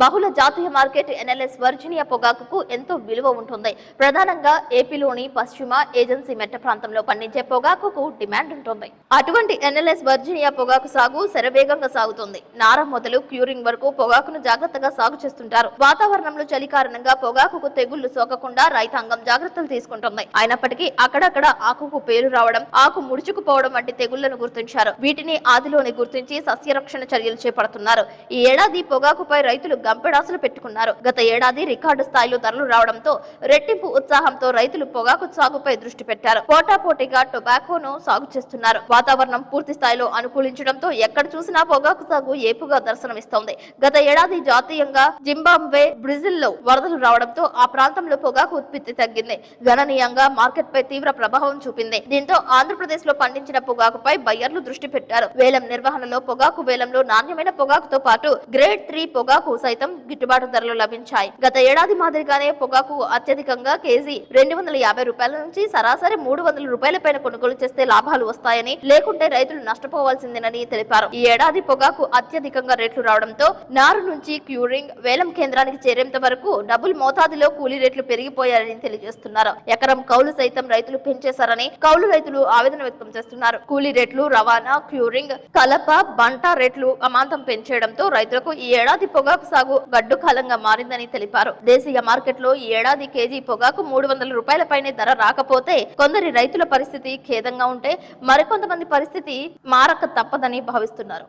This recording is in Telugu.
బహుళ జాతీయ మార్కెట్ ఎన్ఎల్ఎస్ వర్జీనియా పొగాకుకు ఎంతో విలువ ఉంటుంది. ప్రధానంగా ఏపీలోని పశ్చిమ ఏజెన్సీ మెట్ట ప్రాంతంలో పండించే పొగాకుకు డిమాండ్ ఉంటుంది. అటువంటి ఎన్ఎల్ఎస్ వర్జీనియా పొగాకు సాగు శరవేగంగా సాగుతుంది. నార మొదలు క్యూరింగ్ వరకు పొగాకును జాగ్రత్తగా సాగు చేస్తుంటారు. వాతావరణంలో చలి కారణంగా పొగాకుకు తెగుళ్ళు సోకకుండా రైతాంగం జాగ్రత్తలు తీసుకుంటుంది. అయినప్పటికీ అక్కడక్కడ ఆకుకు పేరు రావడం ఆకు ముడుచుకుపోవడం వంటి తెగుళ్ళను గుర్తించారు. వీటిని ఆదిలోనే గుర్తించి సస్యరక్షణ చర్యలు చేపడుతున్నారు. ఈ ఏడాది పొగాకుపై రైతులు గంపెడాసులు పెట్టుకున్నారు. గత ఏడాది రికార్డు స్థాయిలో ధరలు రావడంతో రెట్టింపు ఉత్సాహంతో రైతులు పొగాకు సాగుపై దృష్టి పెట్టారు. పోటాపోటీగా టొబాకోను సాగు చేస్తున్నారు. వాతావరణం పూర్తి స్థాయిలో అనుకూలించడంతో ఎక్కడ చూసినా పొగాకు సాగు ఏపుగా దర్శనమిస్తోంది. గత ఏడాది జాతీయంగా జింబాబ్వే బ్రెజిల్లో వరదలు రావడంతో ఆ ప్రాంతంలో పొగాకు ఉత్పత్తి తగ్గింది. గణనీయంగా మార్కెట్ పై తీవ్ర ప్రభావం చూపింది. దీంతో ఆంధ్రప్రదేశ్లో పండించిన పొగాకుపై బయ్యర్లు దృష్టి పెట్టారు. వేలం నిర్వహణలో పొగాకు వేలంలో నాణ్యమైన పొగాకుతో పాటు గ్రేడ్ త్రీ పొగాకు సైతం గిట్టుబాటు ధరలు లభించాయి. గత ఏడాది మాదిరిగానే పొగాకు అత్యధికంగా కేజీ రెండు వందల యాభై రూపాయల నుంచి సరాసరి మూడు వందల రూపాయల పైన కొనుగోలు చేస్తే లాభాలు వస్తాయని లేకుంటే రైతులు నష్టపోవాల్సిందేనని తెలిపారు. ఈ ఏడాది పొగాకు అత్యధికంగా రేట్లు రావడంతో నారు నుంచి క్యూరింగ్ వేలం కేంద్రానికి చేరేంత వరకు డబుల్ మోతాదులో కూలీ రేట్లు పెరిగిపోయారని తెలియజేస్తున్నారు. ఎకరం కౌలు సైతం రైతులు పెంచేశారని కౌలు రైతులు ఆవేదన వ్యక్తం చేస్తున్నారు. కూలీ రేట్లు రవాణా క్యూరింగ్ కలప బంట రేట్లు అమాంతం పెంచేయడంతో రైతులకు ఈ ఏడాది పొగాకు సాగు గడ్డు కాలంగా మారిందని తెలిపారు. దేశీయ మార్కెట్లో ఈ ఏడాది కేజీ పొగాకు మూడు వందల రూపాయల పైనే ధర రాకపోతే కొందరి రైతుల పరిస్థితి ఖేదంగా ఉంటే మరికొంతమంది పరిస్థితి మారక తప్పదని భావిస్తున్నారు.